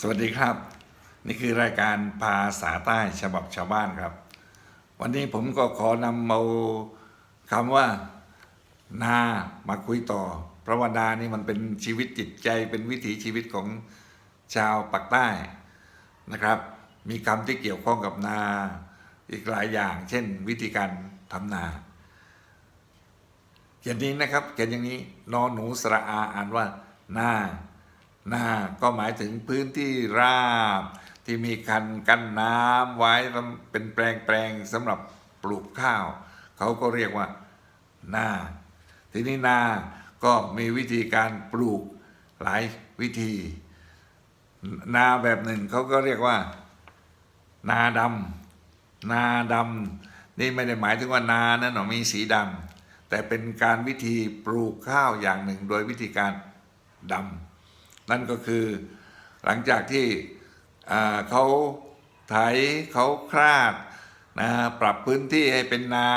สวัสดีครับ นี่คือรายการภาษาใต้ฉบับชาวบ้านครับ วันนี้ผมก็ขอนำเอาคำว่านามาคุยต่อ เพราะว่านานี่มันเป็นชีวิตจิตใจเป็นวิถีชีวิตของชาวปากใต้นะครับ มีคำที่เกี่ยวข้องกับนาอีกหลายอย่าง เช่น วิธีการทำนาเขียนนี้นะครับเขียนอย่างนี้นอนหนูสระอาอ่านว่านา นาก็หมายถึงพื้นที่ราบ ที่มีคันกั้นน้ำไว้เป็นแปลงแปลงสำหรับปลูกข้าว เขาก็เรียกว่านาทีนี้นาก็มีวิธีการปลูกหลายวิธี นาแบบหนึ่งเขาก็เรียกว่า นาดำนาดำนี่ไม่ได้หมายถึงว่านานั้นหนอมีสีดำแต่เป็นการวิธีปลูกข้าวอย่างหนึ่ง โดยวิธีการดำ นั่นก็คือหลังจากที่เขาไถเขาคราดนะปรับพื้นที่ให้เป็นนา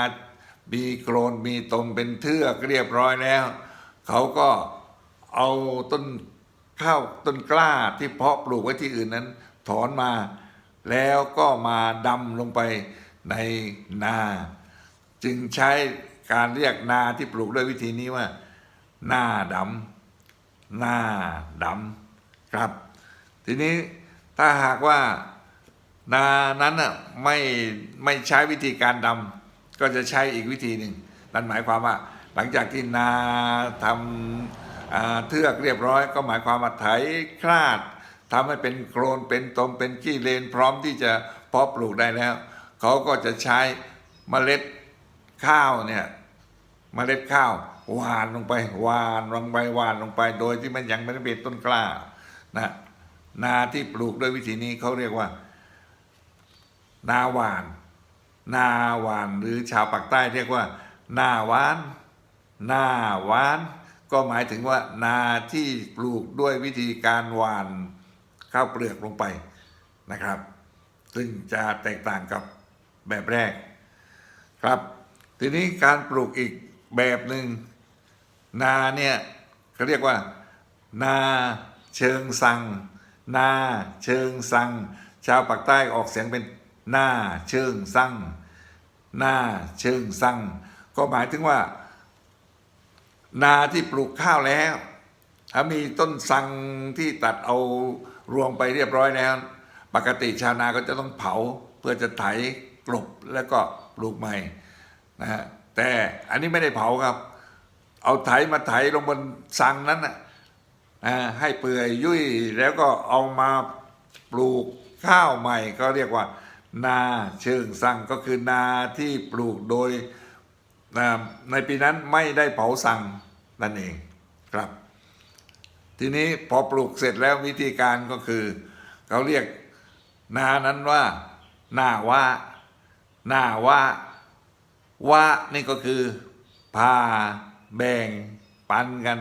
มีโกรนมีตมเป็นเทือกเรียบร้อยแล้ว เขาก็เอาต้นข้าวต้นกล้าที่เพาะปลูกไว้ที่อื่นนั้น ถอนมา แล้วก็มาดำลงไปในนา จึงใช้การเรียกนาที่ปลูกด้วยวิธีนี้ว่า นาดำ หน้าดำครับ ทีนี้ถ้าหากว่านานั้นน่ะไม่ไม่ใช้วิธีการดำก็จะใช้อีกวิธีหนึ่งนั่นหมายความว่า หลังจากที่นาทำเทือกเรียบร้อย ก็หมายความว่าไถคลาดทำให้เป็นโคลนเป็นตมเป็นขี้เลน พร้อมที่จะเพาะปลูกได้แล้ว เขาก็จะใช้เมล็ดข้าวเนี่ย เมล็ดข้าวหวานลงไปหวานลงไปหวานลงไป โดยที่มันยังไม่ได้เป็นต้นกล้านะนาที่ปลูกด้วยวิธีนี้เขาเรียกว่า นาหวาน นาหวานหรือชาวปากใต้เรียกว่า นาหวานนาหวาน ก็หมายถึงว่า นาที่ปลูกด้วยวิธีการหวานข้าวเปลือกลงไปนะครับ ซึ่งจะแตกต่างกับแบบแรก ครับ ทีนี้การปลูกอีก แบบหนึ่งนาเนี่ยเขาเรียกว่า นาเชิงสัง นาเชิงสัง ชาวปากใต้ออกเสียงเป็นนาเชิงสังนาเชิงสัง ก็หมายถึงว่า นาที่ปลูกข้าวแล้วถ้ามีต้นสังที่ตัดเอารวงไปเรียบร้อยแล้ว ปกติชาวนาก็จะต้องเผาเพื่อจะไถกลบแล้วก็ปลูกใหม่นะฮะ แต่อันนี้ไม่ได้เผาครับ เอาไถมาไถลงบนสังนั้นนะให้เปื่อยยุ่ยแล้วก็เอามาปลูกข้าวใหม่ก็เรียกว่า นาเชิงสังก็คือนาที่ปลูกโดยในปีนั้นไม่ได้เผาสังนั่นเองครับ ทีนี้พอปลูกเสร็จแล้ววิธีการก็คือเขาเรียกนานั้นว่า นาว่า นาว่า ว่านี่ก็คือพาแบ่งปันกัน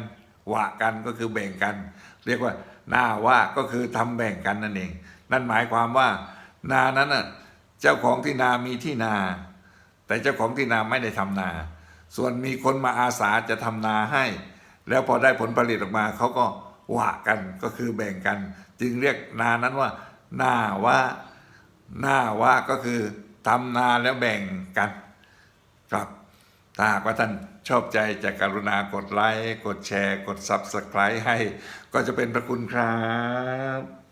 วะกันก็คือแบ่งกัน เรียกว่าหน้าว่าก็คือทำแบ่งกันนั่นเอง นั่นหมายความว่า นานั้นน่ะเจ้าของที่นามีที่นา แต่เจ้าของที่นาไม่ได้ทำนา ส่วนมีคนมาอาสาจะทำนาให้ แล้วพอได้ผลผลิตออกมาเขาก็วะกันก็คือแบ่งกัน จึงเรียกนานั้นว่าหน้าว่าหน้าว่าก็คือทำนาแล้วแบ่งกัน ครับถ้าหากว่าท่านชอบใจจะกรุณากดไลค์ กดแชร์ กด Subscribe ให้ ก็จะเป็นพระคุณครับ